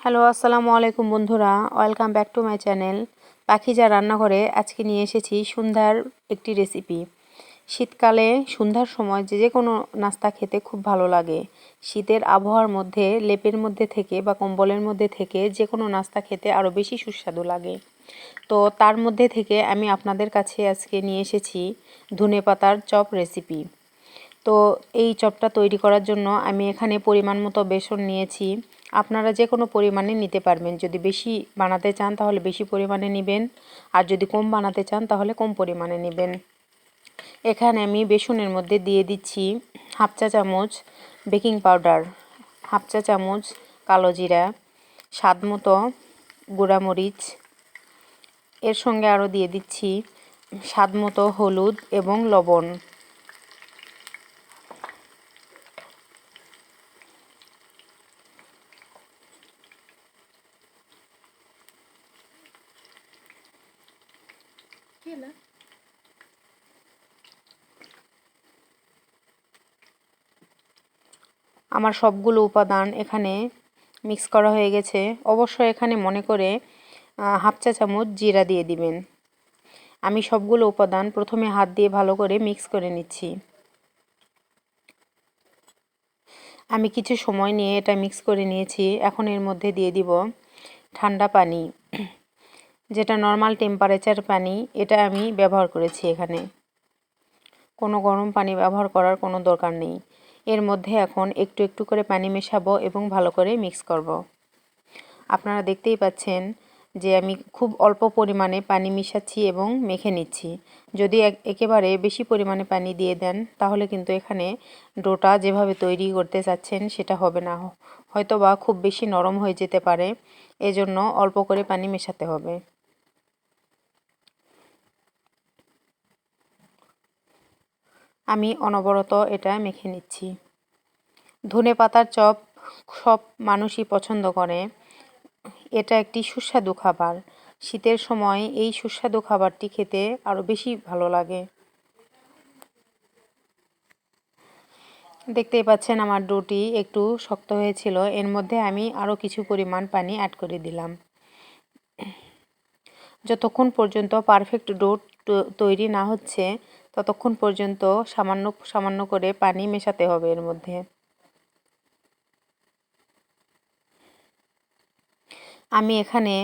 Hello, আসসালামু আলাইকুম বন্ধুরা। Welcome back to my channel. পাখি পাখিজা রান্নাঘরে আজকে নিয়ে এসেছি সন্ধ্যার একটি রেসিপি। শীতকালে সন্ধ্যার সময় যে যে কোনো নাস্তা খেতে খুব ভালো লাগে। শীতের আবহাওয়ার মধ্যে, লেপের মধ্যে থেকে বা কম্বলের মধ্যে থেকে যে কোনো নাস্তা খেতে আরও বেশি সুস্বাদু লাগে। তো তার মধ্যে থেকে আমি আপনাদের কাছে আজকে নিয়ে এসেছি ধনে পাতার চপ রেসিপি। তো এই চপটা তৈরি করার জন্য আমি এখানে পরিমাণ মতো বেসন নিয়েছি। আপনারা যে কোনো পরিমাণে নিতে পারবেন। যদি বেশি বানাতে চান তাহলে বেশি পরিমাণে নেবেন। আর যদি কম বানাতে চান তাহলে কম পরিমাণে নেবেন। এখানে আমি বেসনের মধ্যে দিয়ে দিচ্ছি হাফ চা চামচ বেকিং পাউডার, হাফ চা চামচ কালো জিরা, স্বাদ মতো গুঁড়ামরিচ। এর সঙ্গে আরও দিয়ে দিচ্ছি স্বাদ মতো হলুদ এবং লবণ। আমার সবগুলো উপাদান এখানে মিক্স করা হয়ে গেছে। অবশ্যই এখানে মনে করে হাফ চা চামচ জিরা দিয়ে দিবেন। আমি সবগুলো উপাদান প্রথমে হাত দিয়ে ভালো করে মিক্স করে নিচ্ছি। আমি কিছু সময় নিয়ে এটা মিক্স করে নিয়েছি। এখন এর মধ্যে দিয়ে দিব ঠান্ডা পানি। যেটা নর্মাল টেম্পারেচার পানি, এটা আমি ব্যবহার করেছি এখানে। কোনো গরম পানি ব্যবহার করার কোনো দরকার নেই। এর মধ্যে এখন একটু একটু করে পানি মেশাবো এবং ভালো করে মিক্স করব। আপনারা দেখতেই পাচ্ছেন যে আমি খুব অল্প পরিমাণে পানি মিশাচ্ছি এবং মেখে নিচ্ছি। যদি একেবারে বেশি পরিমাণে পানি দিয়ে দেন, তাহলে কিন্তু এখানে ডোটা যেভাবে তৈরি করতে চাচ্ছেন, সেটা হবে না। হয়তো বা খুব বেশি নরম হয়ে যেতে পারে, এজন্য অল্প করে পানি মেশাতে হবে। আমি অনবরত এটা মেখে নিচ্ছি। ধনে পাতার চপ সব মানুষই পছন্দ করে। এটা একটি সুস্বাদু খাবার। শীতের সময় এই সুস্বাদু খাবারটি খেতে আরও বেশি ভালো লাগে। দেখতেই পাচ্ছেন আমার ডোটি একটু শক্ত হয়েছিল। এর মধ্যে আমি আরও কিছু পরিমাণ পানি অ্যাড করে দিলাম। যতক্ষণ পর্যন্ত পারফেক্ট ডো তৈরি না হচ্ছে ততক্ষণ পর্যন্ত সামান্য সামান্য করে পানি মেশাতে হবে এর মধ্যে। আমি এখানে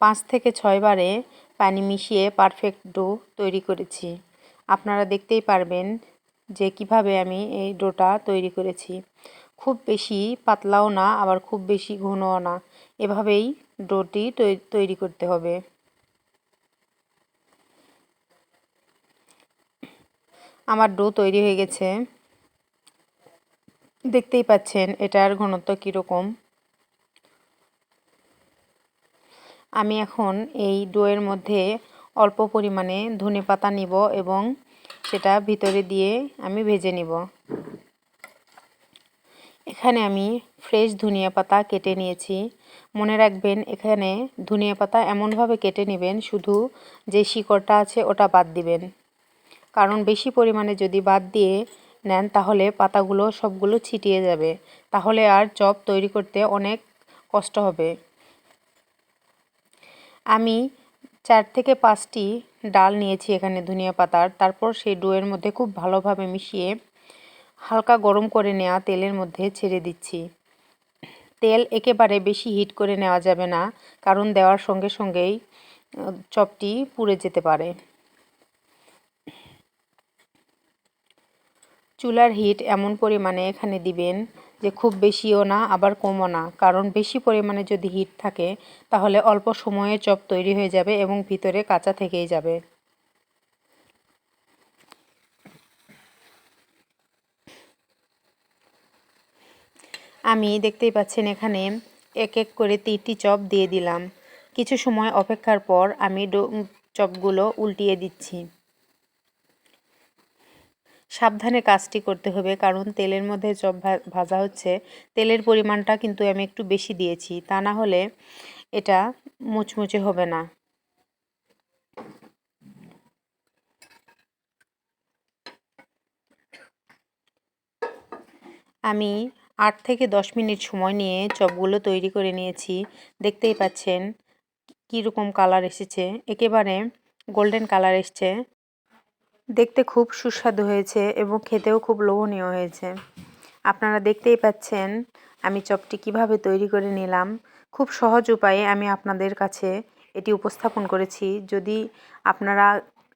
পাঁচ থেকে ছয়বারে পানি মিশিয়ে পারফেক্ট ডো তৈরি করেছি। আপনারা দেখতেই পারবেন যে কীভাবে আমি এই ডোটা তৈরি করেছি। খুব বেশি পাতলাও না, আবার খুব বেশি ঘনও না। এভাবেই ডোটি তৈরি করতে হবে। আমার ডো তৈরি হয়ে গেছে। দেখতেই পাচ্ছেন এটার ঘনত্ব কীরকম। আমি এখন এই ডোয়ের মধ্যে অল্প পরিমাণে ধনে পাতা নিব এবং সেটা ভিতরে দিয়ে আমি ভেজে নিব। এখানে আমি ফ্রেশ ধনিয়া পাতা কেটে নিয়েছি। মনে রাখবেন এখানে ধনিয়া পাতা এমনভাবে কেটে নেবেন, শুধু যে শিকড়টা আছে ওটা বাদ দিবেন। কারণ বেশি পরিমাণে যদি বাদ দিয়ে নেন, তাহলে পাতাগুলো সবগুলো ছিটিয়ে যাবে। তাহলে আর চপ তৈরি করতে অনেক কষ্ট হবে। আমি চার থেকে পাঁচটি ডাল নিয়েছি এখানে ধনিয়া পাতার তারপর সেই ডোয়ের মধ্যে খুব ভালোভাবে মিশিয়ে হালকা গরম করে নেওয়া তেলের মধ্যে ছেড়ে দিচ্ছি। তেল একেবারে বেশি হিট করে নেওয়া যাবে না, কারণ দেওয়ার সঙ্গে সঙ্গেই চপটি পুড়ে যেতে পারে। চুলার হিট এমন পরিমাণে এখানে দিবেন যে খুব বেশিও না, আবার কমও না। কারণ বেশি পরিমাণে যদি হিট থাকে, তাহলে অল্প সময়ে চপ তৈরি হয়ে যাবে এবং ভিতরে কাঁচা থেকেই যাবে। আমি দেখতেই পাচ্ছেন এখানে এক এক করে তিনটি চপ দিয়ে দিলাম। কিছু সময় অপেক্ষার পর আমি চপগুলো উল্টিয়ে দিচ্ছি। সাবধানে কাজটি করতে হবে। কারণ তেলের মধ্যে চপ ভাজা হচ্ছে, তেলের পরিমাণটা কিন্তু আমি একটু বেশি দিয়েছি। তা না হলে এটা মুচমুচে হবে না। আমি আট থেকে দশ মিনিট সময় নিয়ে চপগুলো তৈরি করে নিয়েছি। দেখতেই পাচ্ছেন কীরকম কালার এসেছে। একেবারে গোল্ডেন কালার এসছে। দেখতে খুব সুস্বাদু হয়েছে এবং খেতেও খুব লোভনীয় হয়েছে। আপনারা দেখতেই পাচ্ছেন আমি চপটি কীভাবে তৈরি করে নিলাম। খুব সহজ উপায়ে আমি আপনাদের কাছে এটি উপস্থাপন করেছি। যদি আপনারা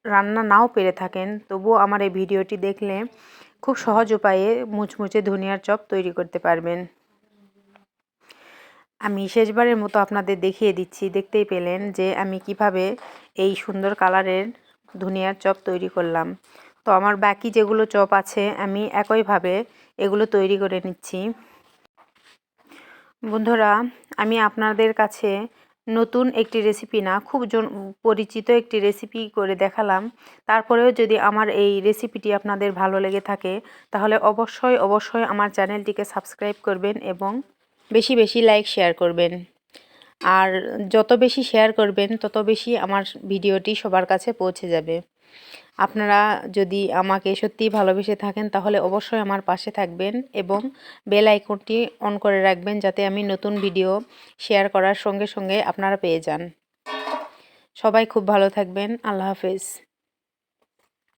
রান্না নাও পেরে থাকেন, তবুও আমার এই ভিডিওটি দেখলে খুব সহজ উপায়ে মুচমুচে ধনিয়ার চপ তৈরি করতে পারবেন। আমি শেষবারের মতো আপনাদের দেখিয়ে দিচ্ছি, দেখতেই পেলেন যে আমি কীভাবে এই সুন্দর কালারের ধনিয়ার চপ তৈরি করলাম। তো আমার বাকি যেগুলো চপ আছে, আমি একইভাবে এগুলো তৈরি করে নিচ্ছি। বন্ধুরা, আমি আপনাদের কাছে নতুন একটি রেসিপি না, খুব পরিচিত একটি রেসিপি করে দেখালাম। তারপরেও যদি আমার এই রেসিপিটি আপনাদের ভালো লেগে থাকে, তাহলে অবশ্যই অবশ্যই আমার চ্যানেলটিকে সাবস্ক্রাইব করবেন এবং বেশি বেশি লাইক শেয়ার করবেন। আর যত বেশি শেয়ার করবেন, তত বেশি আমার ভিডিওটি সবার কাছে পৌঁছে যাবে। আপনারা যদি আমাকে সত্যি ভালোবেসে থাকেন, তাহলে অবশ্যই আমার পাশে থাকবেন এবং বেল আইকনটি অন করে রাখবেন যাতে আমি নতুন ভিডিও শেয়ার করার সঙ্গে সঙ্গে আপনারা পেয়ে যান। সবাই খুব ভালো থাকবেন। আল্লাহ হাফেজ।